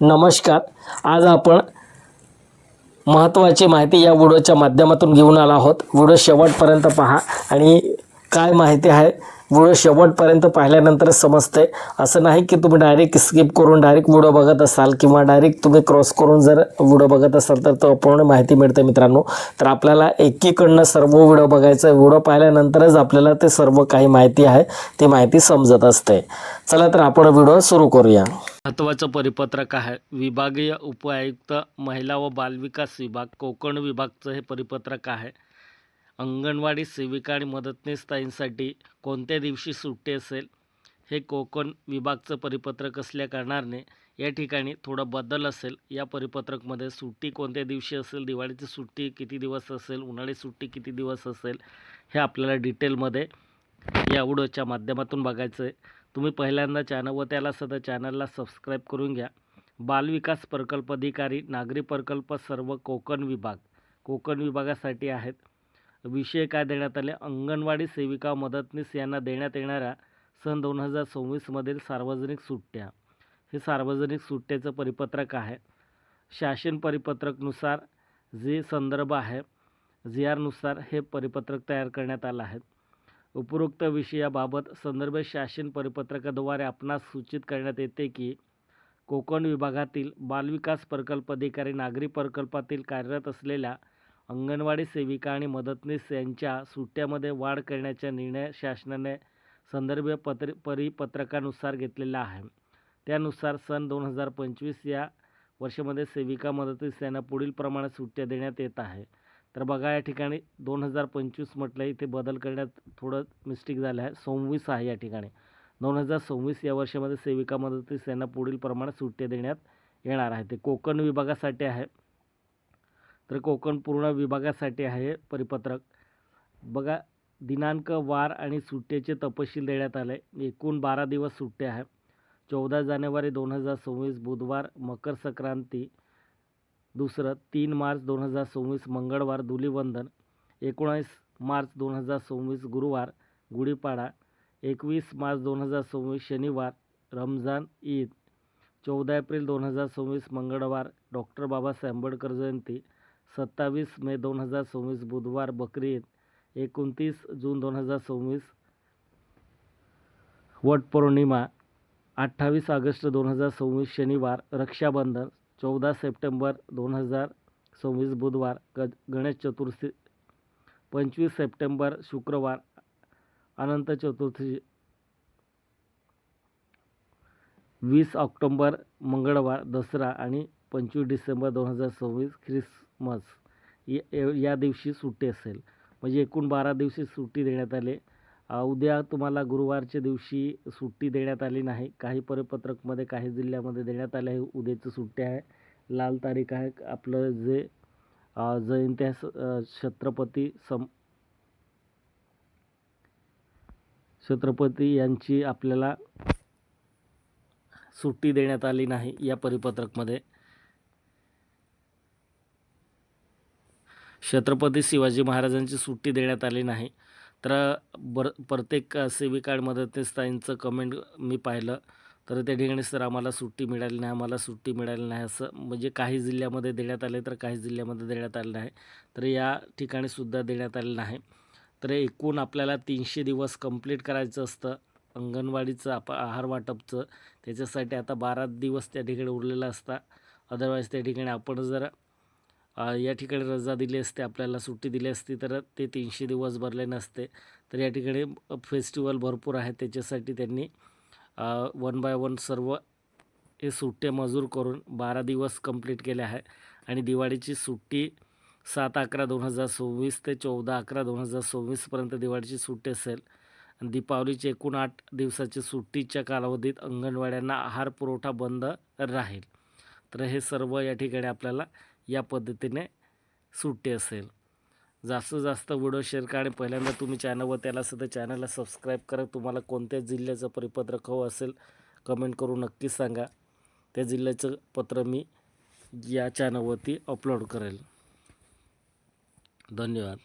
नमस्कार. आज आपण महत्त्वाची माहिती या व्हिडिओच्या माध्यमातून घेऊन आलो आहोत. व्हिडिओ शेवटपर्यंत पहा आणि काय माहिती आहे व्हिडिओ शेवटपर्यंत पाहिल्यानंतरच समजते असं नाही की तुम्ही डायरेक्ट स्किप करून डायरेक्ट व्हिडिओ बघत असाल किंवा डायरेक्ट तुम्ही क्रॉस करून जर व्हिडिओ बघत असाल तर तो पूर्ण माहिती मिळते मित्रांनो. तर आपल्याला एकीकडनं सर्व व्हिडिओ बघायचं व्हिडिओ पाहिल्यानंतरच आपल्याला ते सर्व काही माहिती आहे ती माहिती समजत असते. चला तर आपण व्हिडिओ सुरू करूया. महत्त्वाचं परिपत्रक आहे. विभागीय उपायुक्त महिला व बालविकास विभाग कोकण विभागचं हे परिपत्रक आहे. अंगणवाडी सेविका आणि मदतनीस ताईंसाठी कोणत्या दिवशी सुट्टी असेल? हे कोकण विभागचं परिपत्रक असल्या कारणाने या ठिकाणी थोडा बदल असेल. या परिपत्रकमध्ये सुट्टी कोणत्या दिवशी असेल? दिवाळीची सुट्टी किती दिवस असेल? उन्हाळी सुट्टी किती दिवस असेल? हे आपल्याला डिटेलमध्ये या व्हिडिओच्या माध्यमातून बघायचं आहे तुम्ही पहिल्यांदा चॅनल व त्याला सध्या चॅनलला सबस्क्राईब करून घ्या. बालविकास प्रकल्प अधिकारी नागरी प्रकल्प सर्व कोकण विभाग कोकण विभागासाठी आहेत. विषय काय देण्यात आले? अंगणवाडी सेविका मदतनीस यांना देण्यात येणाऱ्या सन दोन हजार सव्वीसमधील सार्वजनिक सुट्ट्या. हे सार्वजनिक सुट्ट्याचं परिपत्रक आहे. शासन परिपत्रकनुसार जे संदर्भ आहे जी आरनुसार हे परिपत्रक तयार करण्यात आलं आहे. उपरोक्त विषयाबाबत संदर्भ शासन परिपत्रकाद्वारे आपणास सूचित करण्यात येते की कोकण विभागातील बालविकास प्रकल्प अधिकारी नागरी प्रकल्पातील कार्यरत असलेल्या अंगणवाडी सेविका आणि मदतनीस यांच्या सुट्ट्यामध्ये वाढ करण्याचा निर्णय शासनाने संदर्भ पत्र परिपत्रकानुसार घेतलेला आहे. त्यानुसार सन दोन हजार पंचवीस या वर्षामध्ये सेविका मदतनीस यांना पुढील प्रमाणात सुट्ट्या देण्यात येत आहे. तर बघा या ठिकाणी दोन हजार पंचवीस म्हटलं इथे बदल करण्यात थोडं मिस्टेक झालं आहे. सव्वीस आहे या ठिकाणी. दोन हजार सव्वीस या वर्षामध्ये सेविका मदतीस यांना पुढील प्रमाणे सुट्ट्या देण्यात येणार आहे. ते कोकण विभागासाठी आहे. तर कोकण पूर्ण विभागासाठी आहे परिपत्रक. बघा दिनांक वार आणि सुट्ट्याचे तपशील देण्यात आले. एकूण बारा दिवस सुट्ट्या आहे. चौदा जानेवारी दोन हजार सव्वीस बुधवार मकर संक्रांती दुसरं तीन मार्च दोन हजार सव्वीस मंगळवार धुलीवंदन. एकोणावीस मार्च दोन हजार सव्वीस गुरुवार गुढीपाडा. एकवीस मार्च दोन हजार सव्वीस शनिवार रमजान ईद. चौदा एप्रिल दोन हजार सव्वीस मंगळवार डॉक्टर बाबासाहेब आंबेडकर जयंती. सत्तावीस मे दोन हजार सव्वीस बुधवार बकरी ईद. एकोणतीस जून दोन हजार सव्वीस वटपौर्णिमा. अठ्ठावीस ऑगस्ट दोन हजार सव्वीस शनिवार रक्षाबंधन. चौदा सप्टेंबर दोन हजार सव्वीस बुधवार ग गणेश चतुर्थी पंचवीस सप्टेंबर शुक्रवार अनंत चतुर्थी वीस ऑक्टोंबर मंगळवार दसरा आणि पंचवीस डिसेंबर दोन हजार सव्वीस ख्रिसमस. या या दिवशी सुट्टी असेल. म्हणजे एकूण बारा दिवशी सुट्टी देण्यात आली. उद्या तुम्हाला गुरुवारच्या दिवशी सुट्टी देण्यात आली नाही. काही परिपत्रकमध्ये काही जिल्ह्यामध्ये देण्यात आले आहे. उद्याची सुट्टी आहे. लाल तारीख आहे. आपलं जे अ, जयंती आहे छत्रपती सम छत्रपती यांची आपल्याला सुट्टी देण्यात आली नाही या परिपत्रकमध्ये. छत्रपती शिवाजी महाराजांची सुट्टी देण्यात आली नाही. तर बर प्रत्येक सेबी कार्ड मदतीस ताईंचं कमेंट मी पाहिलं. तर त्या ठिकाणी सर आम्हाला सुट्टी मिळाली नाही आम्हाला सुट्टी मिळाली नाही असं म्हणजे काही जिल्ह्यामध्ये देण्यात आले तर काही जिल्ह्यामध्ये देण्यात आले नाही. तर या ठिकाणी सुद्धा देण्यात आले नाही. तर एकूण आपल्याला तीनशे दिवस कंप्लीट करायचं असतं. अंगणवाडीचं आप आहार वाटपचं. त्याच्यासाठी आता बारा दिवस त्या ठिकाणी उरलेलं असता. अदरवाईज त्या ठिकाणी आपण जर या ठिकाणी रजा दिली असते आपल्याला सुट्टी दिली असती तर ते तीनशे दिवस भरले नसते. तर या ठिकाणी फेस्टिवल भरपूर आहे त्याच्यासाठी त्यांनी वन बाय वन सर्व हे सुट्टे मजूर करून बारा दिवस कंप्लीट केले आहे. आणि दिवाळीची सुट्टी सात अकरा दोन हजार सव्वीस ते चौदा अकरा दोन हजार सव्वीसपर्यंत दिवाळीची सुट्टी असेल. आणि दीपावलीची एकूण आठ दिवसाची सुट्टीच्या कालावधीत अंगणवाड्यांना आहार पुरवठा बंद राहील. तर हे सर्व या ठिकाणी आपल्याला या पद्धतीने सुट्टी असेल. जास्तीत जास्त व्हिडिओ शेअर करा आणि पहिल्यांदा तुम्ही चॅनलवर त्याला सुद्धा चॅनलला सबस्क्राईब करा. तुम्हाला कोणत्या जिल्ह्याचं परिपत्रक हवं असेल कमेंट करून नक्की सांगा. त्या जिल्ह्याचं पत्र मी या चॅनलवरती अपलोड करेल. धन्यवाद.